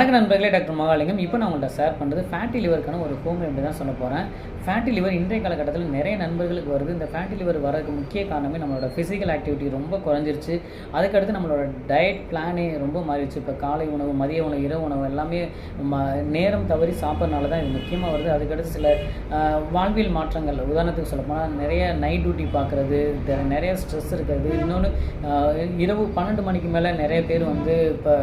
வணக்கம் நண்பர்களே டாக்டர் மகாலிங்கம். இப்போ நான் உங்கள்ட்ட ஷேர் பண்ணுறது ஃபேட்டி லிவருக்கான ஒரு ஹோம் ரெமெடி தான் சொல்ல போகிறேன் ஃபேட்டி லிவர் இன்றைய காலகட்டத்தில் நிறைய நண்பர்களுக்கு வருது. இந்த ஃபேட்டி லிவர் வரதுக்கு முக்கிய காரணமே நம்மளோட ஃபிசிக்கல் ஆக்டிவிட்டி ரொம்ப குறைஞ்சிருச்சு. அதுக்கடுத்து நம்மளோட டயட் பிளானே ரொம்ப மாறிடுச்சு. இப்போ காலை உணவு மதிய உணவு இரவு உணவு எல்லாமே ம நேரம் தவறி சாப்பிட்றனால தான் இது முக்கியமாக வருது. அதுக்கடுத்து சில வாழ்வியல் மாற்றங்கள். உதாரணத்துக்கு சொல்லப்போனால் நிறைய நைட் டியூட்டி பார்க்குறது நிறைய ஸ்ட்ரெஸ் இருக்கிறது. இன்னொன்று இரவு பன்னெண்டு மணிக்கு மேலே நிறைய பேர் வந்து இப்போ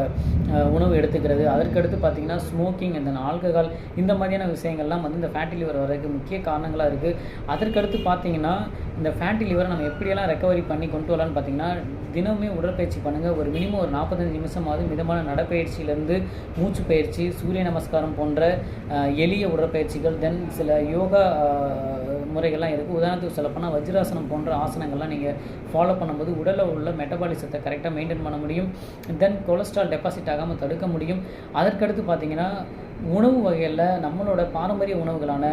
உணவு எடுத்துக்கிறது. அதற்கடுத்து பார்த்தீங்கன்னா ஸ்மோக்கிங் இந்த ஆல்கஹால் இந்த மாதிரியான விஷயங்கள்லாம் வந்து இந்த ஃபேட்டி லிவர் வரதுக்கு முக்கிய காரணங்களாக இருக்குது அதற்கடுத்து பார்த்தீங்கன்னா இந்த ஃபேட்டி லிவரை நம்ம எப்படியெல்லாம் ரெக்கவரி பண்ணி கொண்டு வரலான்னு பார்த்தீங்கன்னா தினமே உடற்பயிற்சி பண்ணுங்கள் ஒரு மினிமம் ஒரு நாற்பத்தஞ்சு நிமிஷமாவது மிதமான நடைப்பயிற்சியிலேருந்து மூச்சு பயிற்சி சூரிய நமஸ்காரம் போன்ற எளிய உடற்பயிற்சிகள் தென் சில யோகா முறைகள்லாம் இருக்குது உதாரணத்துக்கு சொல்லப்போனால் வஜ்ராசனம் போன்ற ஆசனங்கள்லாம் நீங்கள் ஃபாலோ பண்ணும்போது உடலில் உள்ள மெட்டபாலிசத்தை கரெக்டாக மெயின்டைன் பண்ண முடியும். தென் கொலஸ்ட்ரால் டெபாசிட் ஆகாமல் தடுக்க முடியும். அதற்கடுத்து பார்த்தீங்கன்னா உணவு வகையில் நம்மளோட பாரம்பரிய உணவுகளான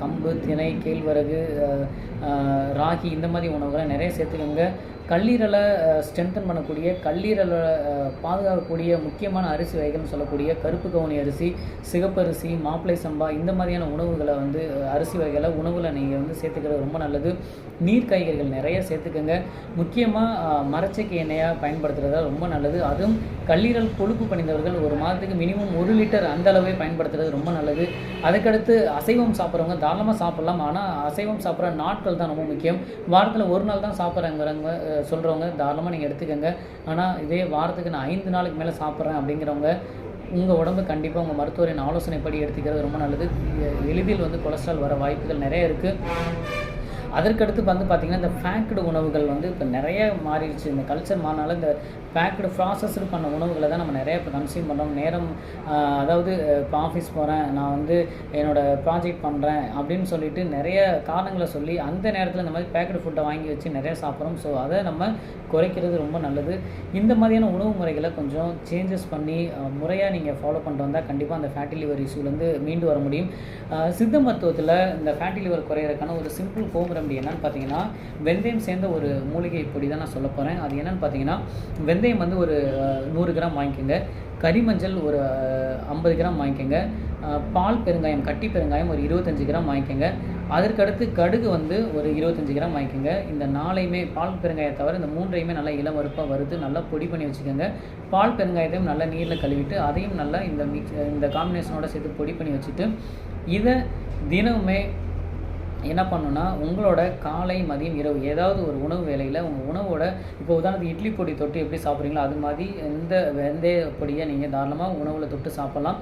கம்பு திணை கேழ்வரகு ராகி இந்த மாதிரி உணவுகளை நிறைய சேர்த்துக்கோங்க. கல்லீரலை ஸ்ட்ரென்தன் பண்ணக்கூடிய கல்லீரலை பாதுகாக்கக்கூடிய முக்கியமான அரிசி வகைகள்னு சொல்லக்கூடிய கருப்பு கவுனி அரிசி சிகப்பரிசி மாப்பிளை சம்பா இந்த மாதிரியான உணவுகளை வந்து அரிசி வகைகளை உணவில் நீங்கள் வந்து சேர்த்துக்கிறது ரொம்ப நல்லது. நீர் காய்கறிகள் நிறைய சேர்த்துக்கோங்க. முக்கியமாக மரச்சக்கு எண்ணெயாக பயன்படுத்துகிறதா ரொம்ப நல்லது. அதுவும் கல்லீரல் கொழுப்பு பணிந்தவர்கள் ஒரு மாதத்துக்கு மினிமம் ஒரு லிட்டர் அந்த அளவே பயன்படுத்துறது ரொம்ப நல்லது. அதுக்கடுத்து அசைவம் சாப்பிட்றவங்க தாராளமாக சாப்பிடலாம். ஆனால் அசைவம் சாப்பிட்ற நாட்கள் தான் ரொம்ப முக்கியம். வாரத்தில் ஒரு நாள் தான் சாப்பிட்றவங்கிறவங்க சொல்கிறவங்க தாராளமாக நீங்கள் எடுத்துக்கோங்க. ஆனால் இதே வாரத்துக்கு நான் ஐந்து நாளுக்கு மேலே சாப்பிட்றேன் அப்படிங்கிறவங்க உங்கள் உடம்பு கண்டிப்பாக உங்கள் மருத்துவரின் ஆலோசனைப்படி எடுத்துக்கிறது ரொம்ப நல்லது. எளிதில் வந்து கொலஸ்ட்ரால் வர வாய்ப்புகள் நிறைய இருக்குது அதற்கடுத்து வந்து பார்த்திங்கன்னா இந்த ஃபேக்டு உணவுகள் வந்து இப்போ நிறைய மாறிடுச்சு. இந்த கல்ச்சர் மாறினால இந்த பேக்டு ப்ராசஸ்டு பண்ண உணவுகளை தான் நம்ம நிறைய இப்போ கன்சியூம் பண்ணுறோம் நேரம் அதாவது இப்போ ஆஃபீஸ் போகிறேன் நான் வந்து என்னோட ப்ராஜெக்ட் பண்ணுறேன் அப்படின்னு சொல்லிட்டு நிறைய காரணங்களை சொல்லி அந்த நேரத்தில் இந்த மாதிரி பேக்கடு ஃபுட்டை வாங்கி வச்சு நிறைய சாப்பிட்றோம். ஸோ அதை நம்ம குறைக்கிறது ரொம்ப நல்லது. இந்த மாதிரியான உணவு முறைகளை கொஞ்சம் சேஞ்சஸ் பண்ணி முறையாக நீங்கள் ஃபாலோ பண்ணிட்டு வந்தால் கண்டிப்பாக அந்த ஃபேட்டி லிவர் இஷ்யூலேருந்து மீண்டு வர முடியும். சித்த மருத்துவத்தில் இந்த ஃபேட்டி லிவர் குறையிறதுக்கான ஒரு சிம்பிள் ஹோம் ரெமடி என்னன்னு பார்த்தீங்கன்னா வெந்தயம் சேர்ந்த ஒரு மூலிகை பொடி தான் நான் சொல்ல போகிறேன் அது என்னன்னு பார்த்தீங்கன்னா வெந்தயம் வந்து ஒரு நூறு கிராம் வாங்கிக்கோங்க. கரிமஞ்சள் ஒரு ஐம்பது கிராம் வாங்கிக்கோங்க. பால் பெருங்காயம் கட்டி பெருங்காயம் ஒரு இருபத்தஞ்சி கிராம் வாங்கிக்கோங்க. அதற்கடுத்து கடுகு வந்து ஒரு இருபத்தஞ்சி கிராம் வாங்கிக்கோங்க. இந்த நாளையுமே பால் பெருங்காயத்தை தவிர இந்த மூன்றையுமே நல்லா இளம் வறுப்பாக வறுத்து நல்லா பொடி பண்ணி வச்சுக்கோங்க. பால் பெருங்காயத்தையும் நல்லா நீரில் கழுவிட்டு அதையும் நல்லா இந்த மிக்ஸ் இந்த காம்பினேஷனோட சேர்த்து பொடி பண்ணி வச்சுட்டு இதை தினமுமே என்ன பண்ணுன்னா உங்களோட காலை மதியம் இரவு ஏதாவது ஒரு உணவு வேலையில் உங்கள் உணவோட இப்போ உதாரணத்துக்கு இட்லி பொடி தொட்டு எப்படி சாப்பிட்றீங்களோ அது மாதிரி எந்த வெந்தய பொடியை நீங்கள் தாராளமாக உணவில் தொட்டு சாப்பிட்லாம்.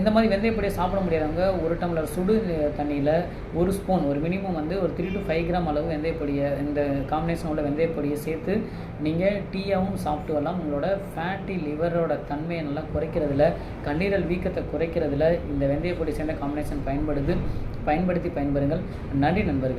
இந்த மாதிரி வெந்தய பொடியை சாப்பிட முடியாதவங்க ஒரு டம்ளர் சுடு தண்ணியில் ஒரு ஸ்பூன் ஒரு மினிமம் வந்து ஒரு த்ரீ டு ஃபைவ் கிராம் அளவு வெந்தய பொடியை இந்த காம்பினேஷனோட வெந்தய பொடியை சேர்த்து நீங்கள் டீயாகவும் சாப்பிட்டு வரலாம். உங்களோட ஃபேட்டி லிவரோட தன்மையை நல்லா குறைக்கிறதுல கல்லீரல் வீக்கத்தை குறைக்கிறதுல இந்த வெந்தய பொடி சேர்ந்த காம்பினேஷன் பயன்படுது பயன்படுத்தி பயன்பெறுங்கள். நன்றி நண்பர்கள்.